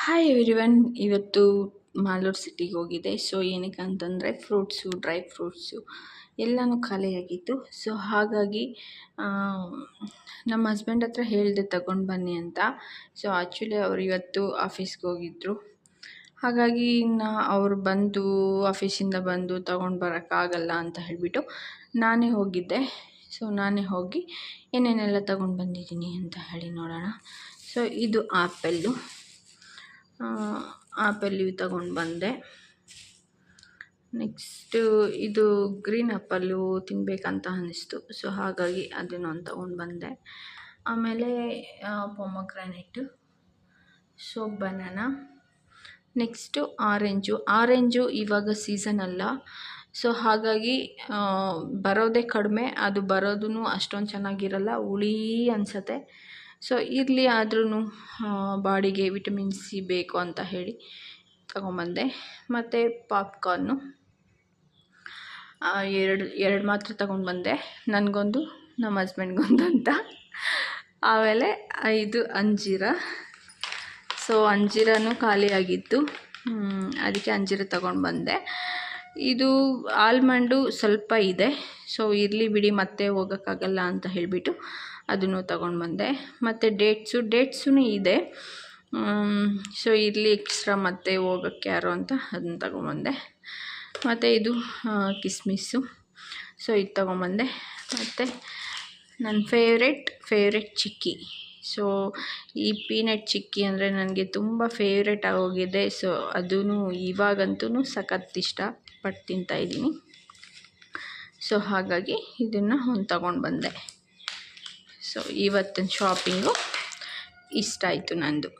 Hi everyone ಇವತ್ತು ಮಾಲೂರು ಸಿಟಿಗೆ ಹೋಗಿದ್ದೆ ಸೊ ಏನಕ್ಕೆ ಅಂತಂದರೆ ಫ್ರೂಟ್ಸು ಡ್ರೈ ಫ್ರೂಟ್ಸು ಎಲ್ಲನೂ ಖಾಲಿಯಾಗಿತ್ತು ಸೊ ಹಾಗಾಗಿ ನಮ್ಮ ಹಸ್ಬೆಂಡ್ ಹತ್ರ ಹೇಳಿದೆ ತಗೊಂಡು ಬನ್ನಿ ಅಂತ. ಸೊ ಆ್ಯಕ್ಚುಲಿ ಅವ್ರು ಇವತ್ತು ಆಫೀಸ್ಗೆ ಹೋಗಿದ್ದರು ಹಾಗಾಗಿ ಇನ್ನು ಅವ್ರು ಬಂದು ಆಫೀಸಿಂದ ಬಂದು ತಗೊಂಡು ಬರೋಕ್ಕಾಗಲ್ಲ ಅಂತ ಹೇಳಿಬಿಟ್ಟು ನಾನೇ ಹೋಗಿದ್ದೆ. ಸೊ ನಾನೇ ಹೋಗಿ ಏನೇನೆಲ್ಲ ತಗೊಂಡು ಬಂದಿದ್ದೀನಿ ಅಂತ ಹೇಳಿ ನೋಡೋಣ. ಸೊ ಇದು ಆ್ಯಪಲ್ಲು ಆ್ಯಪಲ್ ಇವು ತಗೊಂಡು ಬಂದೆ. ನೆಕ್ಸ್ಟು ಇದು ಗ್ರೀನ್ ಆ್ಯಪಲ್ಲು ತಿನ್ನಬೇಕಂತ ಅನ್ನಿಸ್ತು ಸೊ ಹಾಗಾಗಿ ಅದನ್ನೊಂದು ತಗೊಂಡು ಬಂದೆ. ಆಮೇಲೆ pomegranate so banana next orange orange ಇವಾಗ ಸೀಸನ್ ಅಲ್ಲ. ಸೊ ಹಾಗಾಗಿ ಬರೋದೇ ಕಡಿಮೆ. ಅದು ಬರೋದು ಅಷ್ಟೊಂದು ಚೆನ್ನಾಗಿರಲ್ಲ. ಹುಳಿ ಅನಿಸತ್ತೆ. ಸೊ ಇರಲಿ ಆದ್ರೂ ಬಾಡಿಗೆ ವಿಟಮಿನ್ ಸಿ ಬೇಕು ಅಂತ ಹೇಳಿ ತೊಗೊಂಬಂದೆ. ಮತ್ತು ಪಾಪ್ಕಾರ್ನು ಎರಡು ಎರಡು ಮಾತ್ರ ತಗೊಂಡು ಬಂದೆ ನನಗೊಂದು, ನಮ್ಮ ಹಸ್ಬೆಂಡ್ಗೊಂದು ಅಂತ. ಆಮೇಲೆ ಐದು ಅಂಜೀರ. ಸೊ ಅಂಜೀರನೂ ಖಾಲಿಯಾಗಿತ್ತು. ಅದಕ್ಕೆ ಅಂಜೀರ ತಗೊಂಡು ಬಂದೆ ಇದು ಆಲ್ಮಂಡು ಸ್ವಲ್ಪ ಇದೆ. ಸೊ ಇರಲಿ ಬಿಡಿ, ಮತ್ತೆ ಹೋಗೋಕ್ಕಾಗಲ್ಲ ಅಂತ ಹೇಳಿಬಿಟ್ಟು ಅದನ್ನು ತಗೊಂಡು ಬಂದೆ ಮತ್ತು ಡೇಟ್ಸು, ಡೇಟ್ಸೂ ಇದೆ. ಸೊ ಇರಲಿ ಎಕ್ಸ್ಟ್ರಾ ಮತ್ತೆ ಹೋಗೋಕ್ಕೆ ಯಾರು ಅಂತ ಅದನ್ನ ತಗೊಂಬಂದೆ ಮತ್ತು ಇದು ಕಿಸ್ಮಿಸ್ಸು. ಸೊ ಇದು ತಗೊಂಬಂದೆ ಮತ್ತು ನನ್ನ ಫೇವ್ರೆಟ್ ಫೇವ್ರೆಟ್ ಚಿಕ್ಕಿ. ಸೊ ಈ ಪೀನಟ್ ಚಿಕ್ಕಿ ಅಂದರೆ ನನಗೆ ತುಂಬ ಫೇವ್ರೆಟ್ ಆಗೋಗಿದೆ. ಸೊ ಅದೂ ಇವಾಗಂತೂ ಸಖತ್ ಇಷ್ಟ. ಪಟ್ಟು ತಿಂತಾಯಿದ್ದೀನಿ ಸೊ ಹಾಗಾಗಿ ಇದನ್ನು ಒಂದು ತಗೊಂಡು ಬಂದೆ. ಸೊ ಇವತ್ತಿನ ಶಾಪಿಂಗು ಇಷ್ಟ ಆಯಿತು ನಂದು.